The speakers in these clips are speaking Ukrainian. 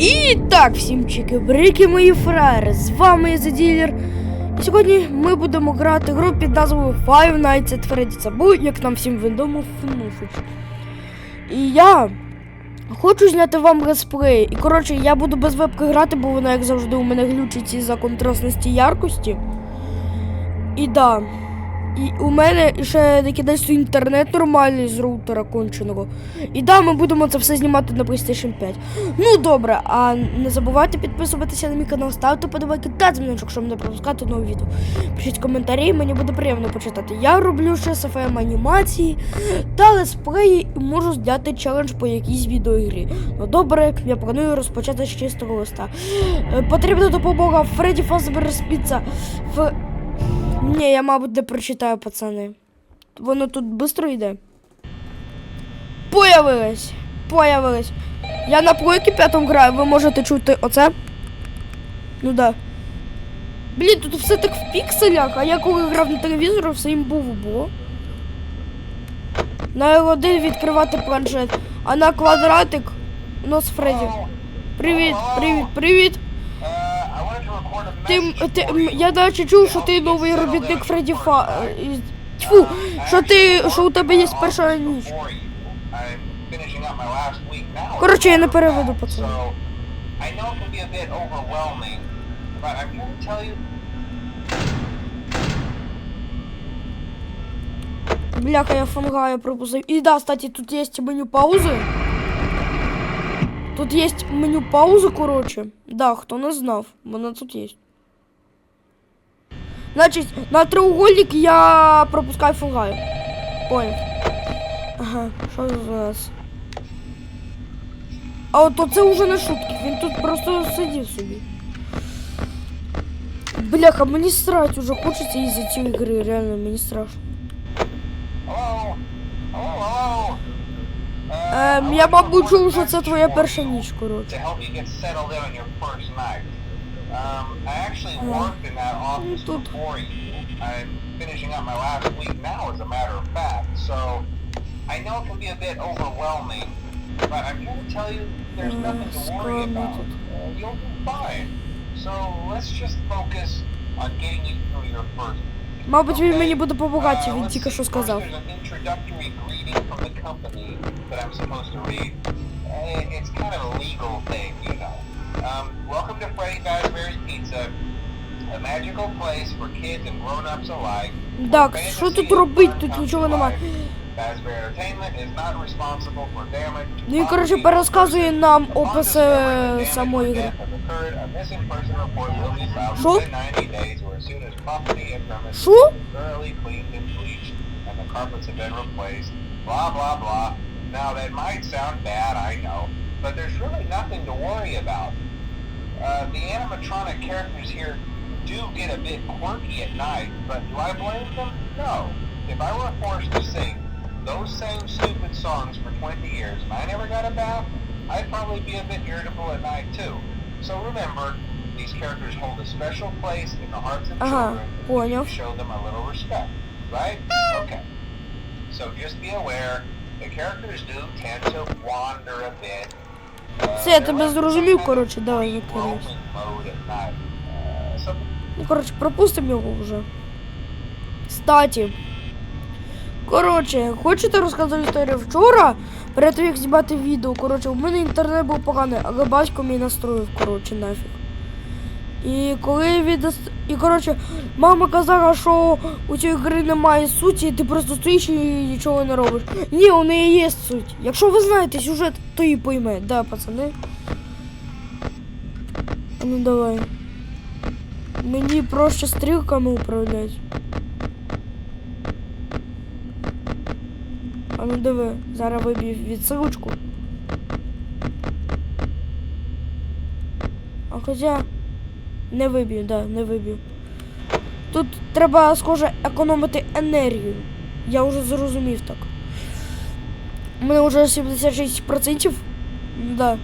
І так, всім чики-брики, мої фраєри, з вами я Ділер. І сьогодні ми будемо грати гру під назвою Five Nights at Freddy's, або, як нам всім відомо, FNUFич. І я хочу зняти вам летсплей. І коротше, я буду без вебки грати, бо вона, як завжди, у мене глючить із-за контрастності яркості. І да. І у мене ще кидається інтернет нормальний з роутера конченого. І да, ми будемо це все знімати на PlayStation 5. Ну добре, а не забувайте підписуватися на мій канал, ставте подобайки та дзвіночок, щоб не пропускати нові відео. Пишіть коментарі, мені буде приємно почитати. Я роблю ще SFM анімації та летсплеї і можу зняти челендж по якійсь відеоігрі. Ну добре, я планую розпочати з чистого листа. Е, Потрібна допомога Фредді Фазбер Спіца в. Ні, я, мабуть, не прочитаю, пацани. Воно тут швидко йде. Появилось! Появилось. Я на плойки п'ятому граю, ви можете чути оце. Ну да. Блін, тут все так в пікселях, а я коли грав на телевізорі, все їм був було. На L1 відкривати планшет, а на квадратик у нас Фредді. Привіт, привіт, привіт. Ти, ти, я наче чув, що ти новий робітник Фредді Фа. е, Тьфу, що ти, що у тебе є перша ніч. Коротше, я не переведу пацани. Бляха, я фангаю пропустив. І да, кстати, тут є меню паузи. Тут є меню паузи, коротше. Да, хто не знав, вона тут є. Значить, на треугольник я пропускаю фунгаю. Понял. Ага, що у нас? А от це вже не шутки, він тут просто сидів собі. Бляха, мені срать уже хочеться із-за цієї гри, реально мені страшно. Ем, я, мабуть, чув, що це твоя перша ніч, коротше. to help you get settled in on your first night. Um, I actually worked in that office Тут. before you. I'm finishing up my last week now, as a matter of fact. So I know it can be a bit overwhelming, but I'm here to tell you there's Mm, nothing to worry скромно about. тут. Uh, you'll be fine. So let's just focus on getting you through your first Мабуть, він Okay. мені буде допомагати, Uh, він let's тільки see. що First, сказав. There's an introductory greeting from the company that I'm supposed to read. Uh, It's kind of a legal thing, you know. Um, welcome to Freddy Fazbear's Pizza, a magical place for kids and grown-ups alike. Так, Fantasy що тут and робить? fun Тут come нічого to немає. life. Fazbear Entertainment is not responsible for damage to Ну і коротше property or перерозказує нам Upon опис discovering е, that damage самої or ігри. death has occurred, a missing person report will be filed Що? within 90 days or as soon as property and premises Що? are thoroughly cleaned and bleached and the carpets have been replaced. Blah blah blah. Now that might sound bad, I know, but there's really nothing to worry about. Uh, the animatronic characters here do get a bit quirky at night, but do I blame them? No. If I were forced to sing those same stupid songs for 20 years and I never got a bath, I'd probably be a bit irritable at night too. So remember, these characters hold a special place in the hearts of Ага, children. поняв. Show them a little respect, Right? Okay. So just be aware, the characters do tend to wander a bit. Uh, Все, я тебе зрозумів, коротше, давай закривайся. Uh, Ну, коротше, пропустимо його вже. Кстати. Коротше, хочете розказати історію вчора? Перед тим, як знімати відео, коротше, у мене інтернет був поганий, але батько мій настроїв, коротше, нафіг. І коли від... І коротше, мама казала, що у цієї гри немає суті, і ти просто стоїш і нічого не робиш. Ні, у неї є суть. Якщо ви знаєте сюжет, то і пойме. Да, пацани. Ну давай. Мені проще стрілками управляти. А ну диви, зараз виб'ю відсилочку. А хоча не виб'ю, да, не виб'ю. Тут треба, схоже, економити енергію. Я вже зрозумів так. У мене вже 76%. Да.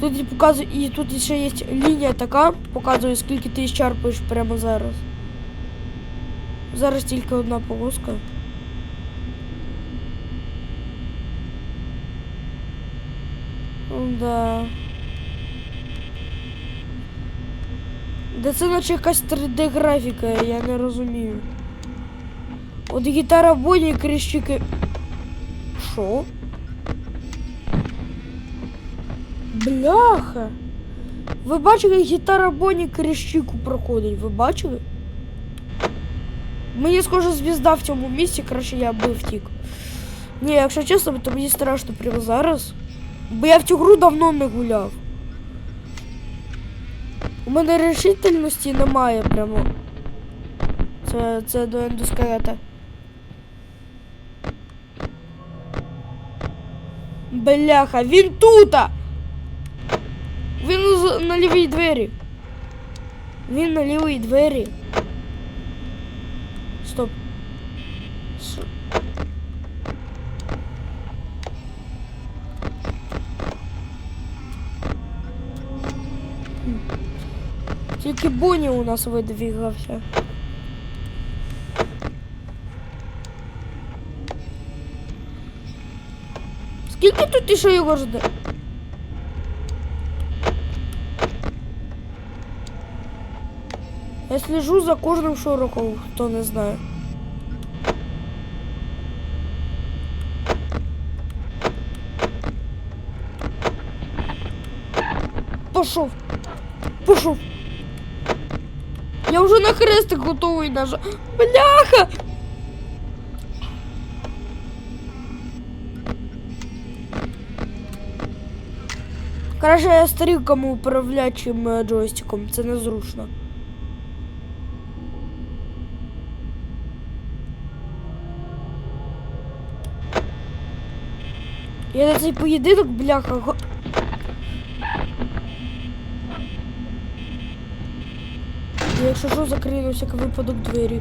Тут і показує, і тут ще є лінія така, показує, скільки ти щарпаєш прямо зараз. Зараз тільки одна полоска. Да. Де це наче якась 3D графіка, я не розумію. От гітара Боні крещики. Що? Бляха. Ви бачили, як гітара Боні крещику проходить? Ви бачили? Мені схоже звізда в цьому місці, краще я би втік. Ні, якщо чесно, то мені страшно прямо зараз. Бо я в цю гру давно не гуляв. У мене решительності немає прямо. Це, це до ендоскелета. Бляха, він тута! Він на лівій двері. Він на лівій двері. Стоп. Тільки Бонні у нас видвігався. Скільки тут іще його жде? Я слежу за кожним шорохом, хто не знає. Пошов. Пошов. Я вже на хрестик готовий даже. Бляха! Краще я старікому управлячим е, джойстиком, це незручно. Я на цей поєдинок, бляха. го- Я, якщо що, закрию на всякий випадок двері.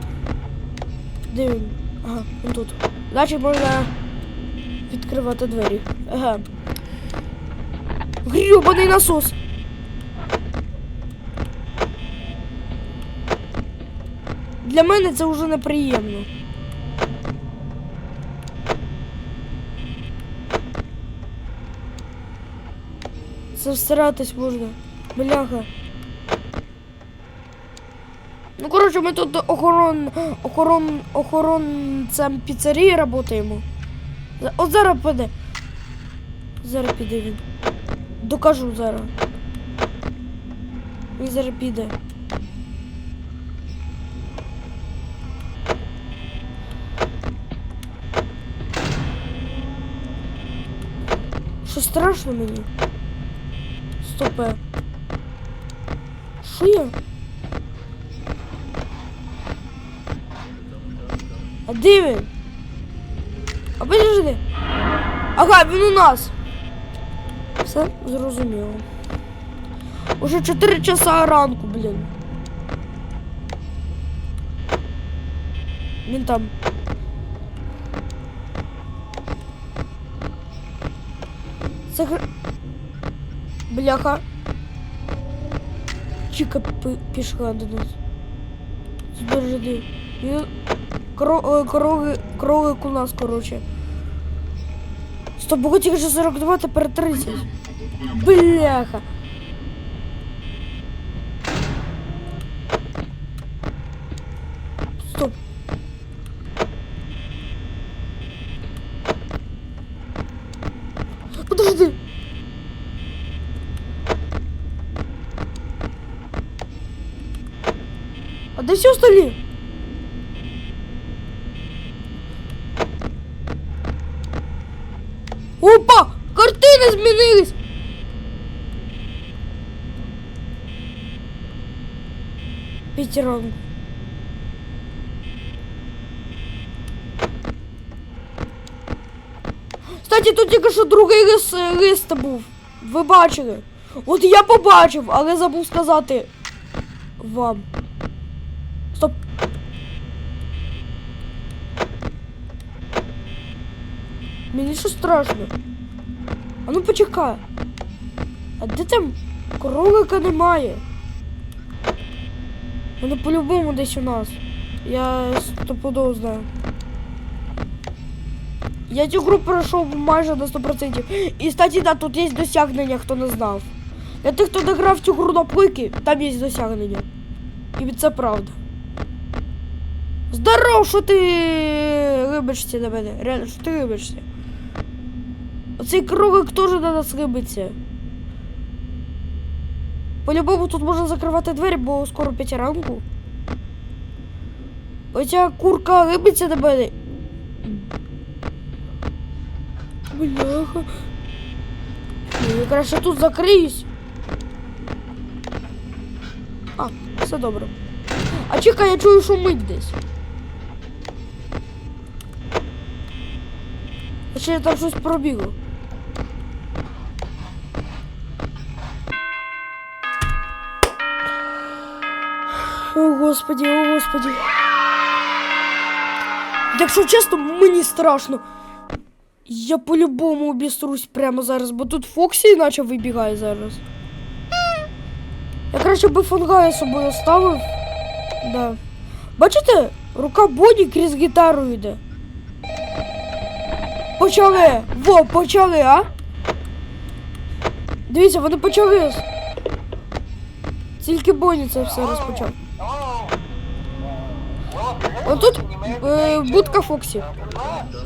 Де він? Ага, він тут. Значить можна відкривати двері. Ага. Грюбаний насос. Для мене це вже неприємно. Це всиратись можна. Бляха. Ну, коротше, ми тут охорон, охорон, охоронцем піцерії працюємо. От зараз піде. Зараз піде він. Докажу зараз. Він зараз піде. Що страшно мені? Стопе. Що я? Де він? А подожди. Ага, він у нас. Все зрозуміло. Уже 4 часа ранку, блін. Він там. Це. Бляха. Чіка пи- пішла до нас. Подожди. Він... Кро... е, Кроги... Кролик у нас, короче. Стоп, було тільки що 42, тепер 30. Бляха. Стоп. Подожди. А де всі остальні? Опа! Картини змінились! Пятеронг. Кстати, тут тільки що другий лист, лист був. Ви бачили? От я побачив, але забув сказати вам. Стоп. Мені що страшно. А ну почекай. А де там кролика немає? Воно по-любому десь у нас. Я стопудово знаю. Я цю гру пройшов майже на 100%. І кстати, да, тут є досягнення, хто не знав. Для тих, хто не грав в цю гру на плики, там є досягнення. І це правда. Здоров, що ти рибишся на мене? Реально, що ти Оцей кролик теж на нас. По-любому тут можна закривати двері, бо скоро п'ять ранку. Оця курка рибиться на мене. Бляха. Я краще тут закриюсь. А, все добре. А чекай, я чую шумить десь. А ще я там щось пробігло. Господі, о, господі. Якщо чесно, мені страшно. Я по-любому обіструсь прямо зараз, бо тут Фоксі іначе вибігає зараз. Я краще би фонгая з собою оставив. Да. Бачите, рука Боді крізь гітару йде. Почали! Во, почали, а? Дивіться, вони почали. Тільки Боді це все розпочав. Hello. Uh, well, if you're here От тут listening, you may have е, been too. будка Фоксі. Uh, congrats.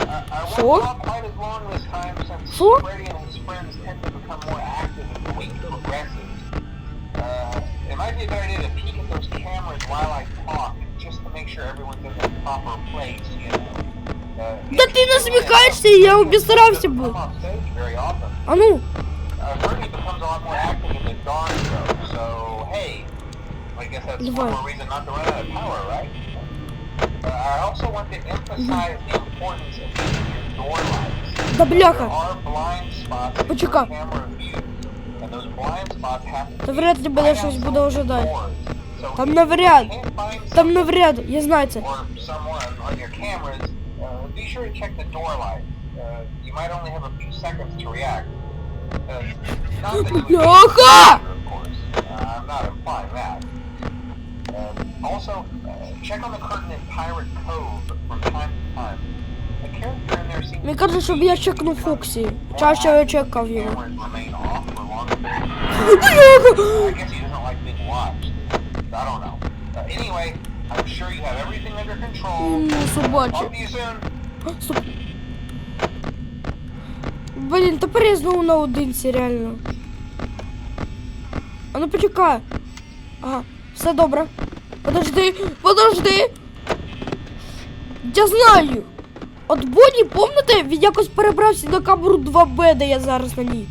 I- I Що? won't talk quite as long this time since Що? Freddy and his friends tend to become more active as the week progresses. Uh, it might be a better idea to peek at those cameras while I talk, just to make sure everyone's in their proper place, you know. Uh, Та if ти you do насміхаєшся, that, я he обістрався doesn't би. come off stage very often. А ну, Uh, Bernie becomes a lot more active in the dawn show, so hey, I guess that's Давай. Да бляха! Почека! Навряд ли буде щось буду ожидать. Там навряд. Там навряд, я знаю це. Бляха! Um, also, uh, check on the curtain in Pirate Cove from time to time. The character in there seems Мені каже, щоб я чекнув Фоксі. Чаще я чекав його. cameras remain off for longer periods. I guess he doesn't like being watched. I don't know. Uh, anyway, I'm sure you have everything under control. Ну, собаче. Talk to you soon. Стоп. Блін, тепер я знову наодинці, реально. А ну почекай. Ага, все добре. Подожди, подожди. Я знаю. От Боні, помните, він якось перебрався на камеру 2Б, де я зараз на ній.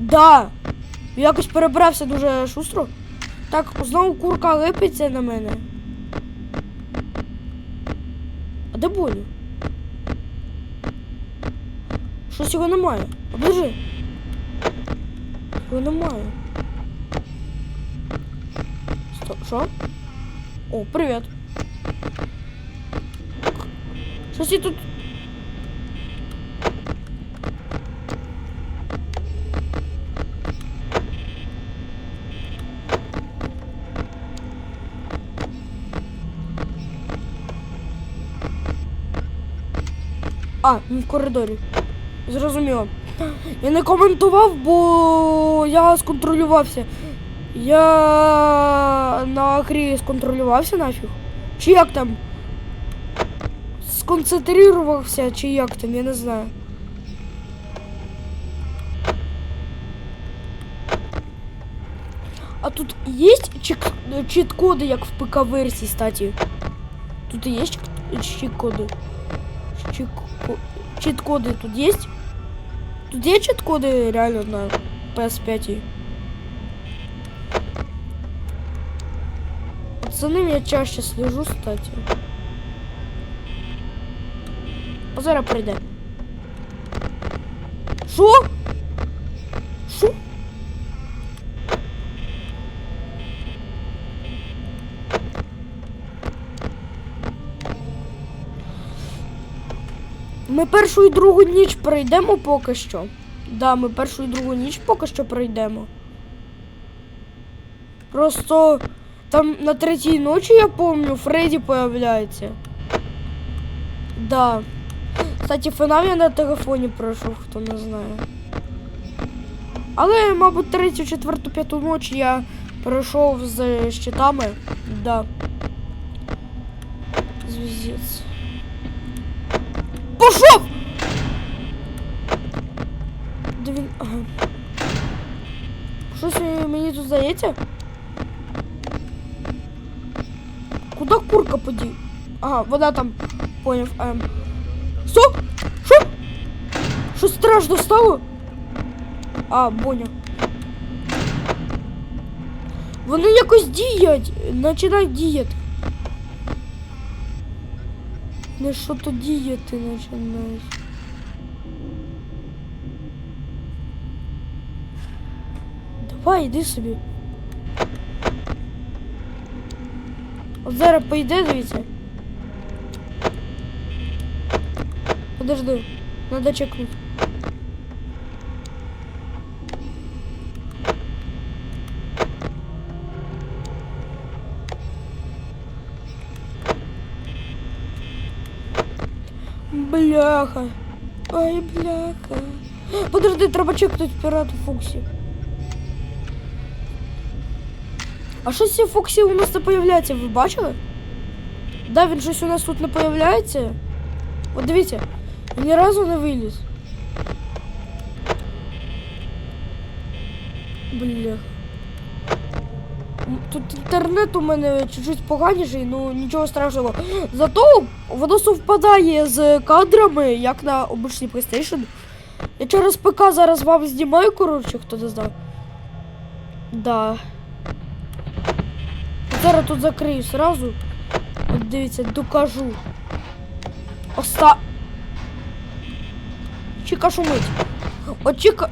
Да. Він якось перебрався дуже шустро. Так, знову курка липиться на мене. А де Боні? Щось його немає. Обдержи. Його немає. Що? О, привіт. Щось і тут. А, він в коридорі. Зрозуміло. Я не коментував, бо я сконтролювався. Я на акрі сконтролювався нафіг. Чи як там? Сконцентрувався, чи як там, я не знаю. А тут есть чек- чит-коды, як в ПК-версії, кстати? Тут и есть чек- чит-коды? Чик- Чит-коды тут есть? Тут есть чит-коды реально на PS5? За ним я чаще слежу, кстати. А зараз. Що? Що? Ми першу і другу ніч пройдемо поки що. Да, ми першу і другу ніч поки що пройдемо. Просто там на третій ночі, я помню, Фредді появляється. Да. Кстати, финал я на телефоні пройшов, хто не знає. Але, мабуть, третю, четверту, п'яту ніч я Пройшов з щитами. Да. Звіздець. Пошов! Де він. Ага. Щось мені тут здається? Куда курка подів? Ага, вона там. Поняв. Ем. Стоп! Що? Щось страшно стало? А, поняв. Вони якось діють, починають діяти. Не що то діяти починають. Давай, іди собі. От зараз поїде, дивіться. Подожди, надо чекнути. Бляха. Ай, бляха. Подожди, треба чекнути пірату Фоксі. А що ці Фоксі у нас не появляється, ви бачили? Да, він щось у нас тут не появляється. От дивіться, ні разу не виліз. Бляха. М, Тут інтернет у мене чуть-чуть поганіший, ну нічого страшного. Зато воно совпадає з кадрами, як на обичній PlayStation. Я через ПК зараз вам знімаю, коротше, хто не знав. Да. Зараз тут закрию сразу. От дивіться, докажу. Оста. Чіка шумить. От Чіка.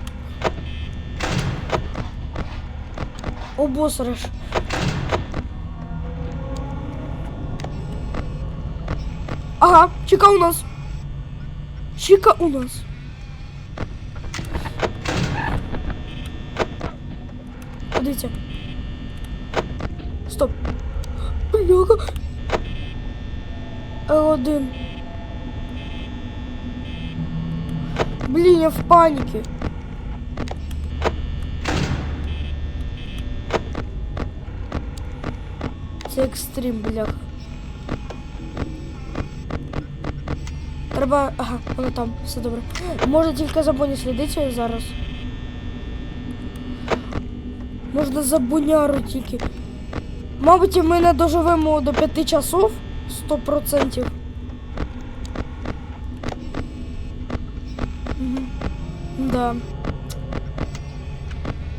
Обосраш. Ага, Чіка у нас. Чіка у нас. Подивіться. Стоп. Бляха. Л1. Блін, я в паніки. Це екстрим, бляха. Треба. Ага, воно там, все добре. Можна тільки за Бонні слідити зараз. Можна за буняру тільки. Мабуть, ми не доживемо до п'яти часов. Сто процентів. Мгм. Да.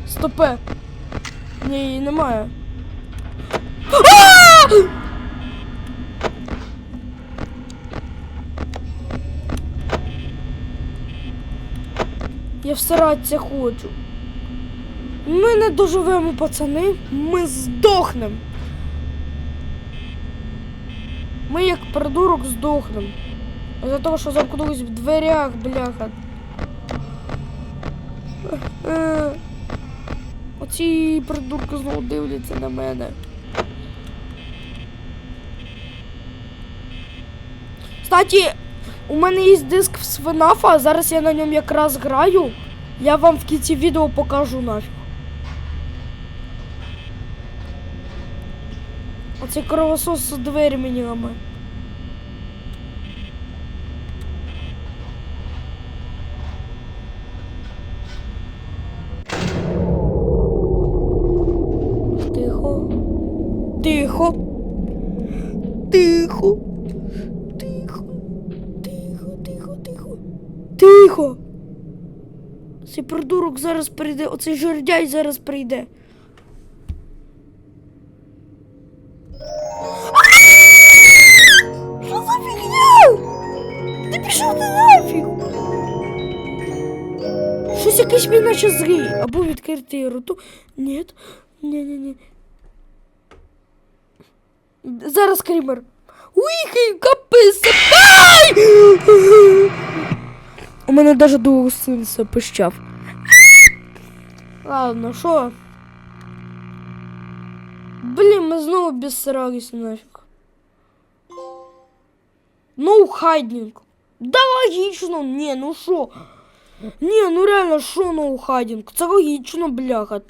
Стопе. Ні, її немає. Я всиратися хочу. Ми не доживемо, пацани. Ми здохнем. Ми як придурок здохнем. За того, що замкнулись в дверях, бляха. Оці придурки знову дивляться на мене. Кстати, у мене є диск з FNAF, зараз я на ньому якраз граю. Я вам в кінці відео покажу нафіг. Оцей кровосос двері мені ламає. Тихо. Тихо. Тихо. Тихо. Тихо, тихо, тихо. Тихо. Цей придурок зараз прийде, оцей жердяй зараз прийде. Щось якийсь мій наче зрій. Або відкритий роту. Ні. Ні, ні, ні. Зараз крімер. Уй, капець. Ай! У мене навіть довго син запищав. Ладно, що? Блін, ми знову безсралися нафіг. Ну, хайдінг. Да логічно, ні, ну що? Ні, ну реально, що ноу хайдінг? Це логічно, бляха.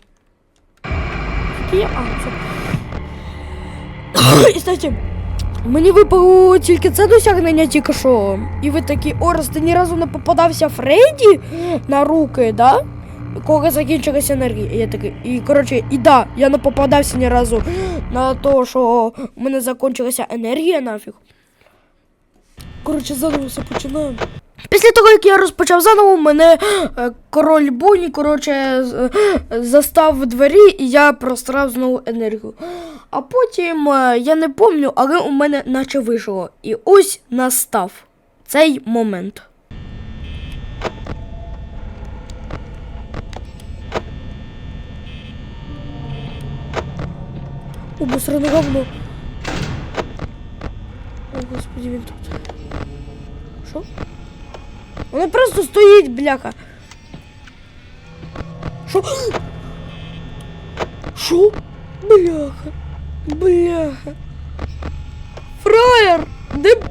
які є. А, це. І, кстати, мені випало тільки це досягнення тільки що. І ви такі, Орес, ти ні разу не попадався Фредді на руки, да? Кого закінчилася енергія. Я такий, і коротше, і да, я не попадався ні разу на те, що у мене закінчилася енергія нафіг. Коротше, заново все починаємо. Після того, як я розпочав заново, мене е, король Буні, коротше, е, застав в двері, і я прострав знову енергію. А потім е, я не пам'ятаю, але у мене наче вийшло. І ось настав цей момент. Обосране говно. О, господи, він тут. Що? Вона просто стоїть, бляха. Що? Що? Бляха. Бляха. Фраєр! Де. б-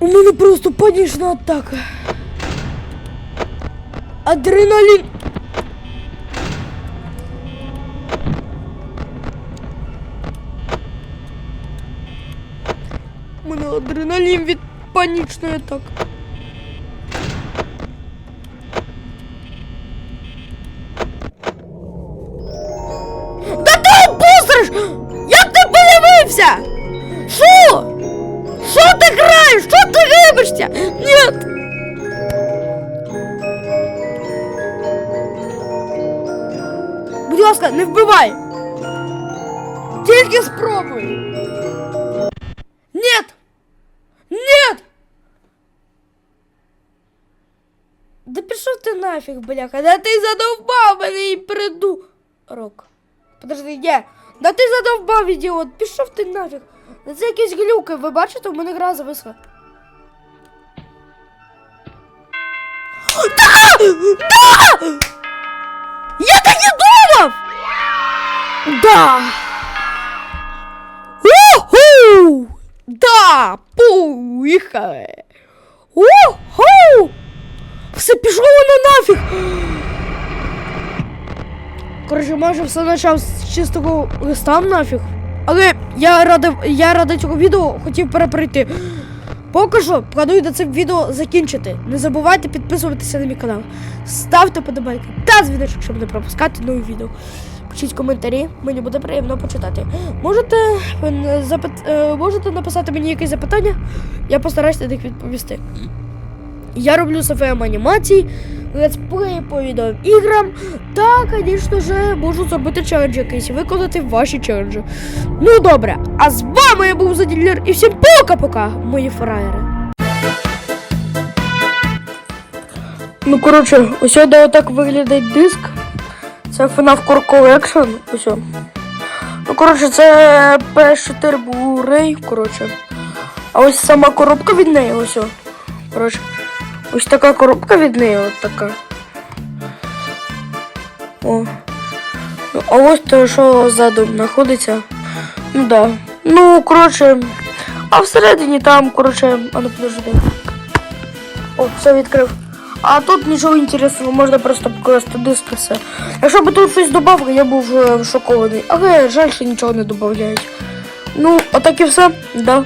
У мене просто панічна атака. Адреналін. Адреналін від панічної атаки. Да пішов ти нафіг, бляха, да ти задовбав мене і приду. Рок. Подожди, є. Да ти задовбав, ідіот, пішов ти нафіг. Це якісь глюки, ви бачите, у мене гра зависла. Да! Да! Я так і думав! Да! Уху! Да! Поїхали! Уху! Все пішло воно нафіг! Коротше, майже все почав з чистого листа нафіг. Але я ради, я ради цього відео хотів переприйти. Поки що планую до це відео закінчити. Не забувайте підписуватися на мій канал. Ставте подобайки та дзвіночок, щоб не пропускати нові відео. Пишіть коментарі, мені буде приємно почитати. Можете, е, запит, е, можете написати мені якісь запитання, я постараюся на них відповісти. Я роблю софеєм анімацій, летсплеї по відеоіграм та, звісно ж, можу зробити челендж якийсь, виконати ваші челенджі. Ну добре, а з вами я був Заділер і всім пока-пока, мої фраєри. Ну, коротше, ось де отак виглядає диск. Це FNAF Core Collection. Ось. Ну, коротше, це PS4 Blu-ray, коротше. А ось сама коробка від неї, ось. Коротше. Ось така коробка від неї, от така. О. Ну, а ось те, що ззаду знаходиться. Ну да. Ну, коротше. А всередині там, коротше, а ну подожди. О, все відкрив. А тут нічого інтересного, можна просто покласти диск і все. Якщо б тут щось додали, я був е, шокований. Але жаль, що нічого не додають. Ну, отак і все. Да.